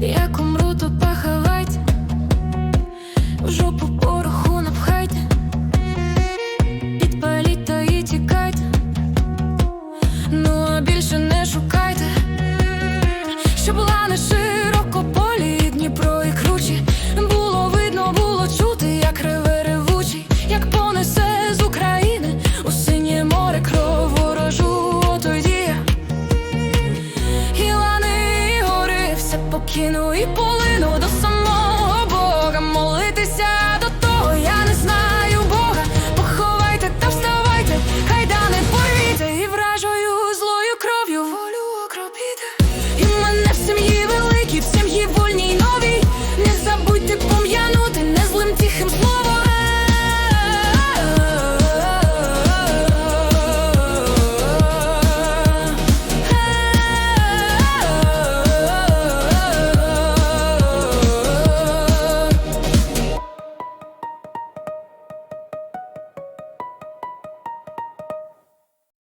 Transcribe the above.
як умру, то поховать, в жопу пороху напхать, підпаліть та і тікать, ну а більше не. кину і полину до самого Бога. Молитися до того, я не знаю Бога. Поховайте та вставайте, хай да не порвіте і вражою злою кров'ю волю окропіте. І мене в сім'ї великій, в сім'ї вольній новій. Не забудьте пом'яну.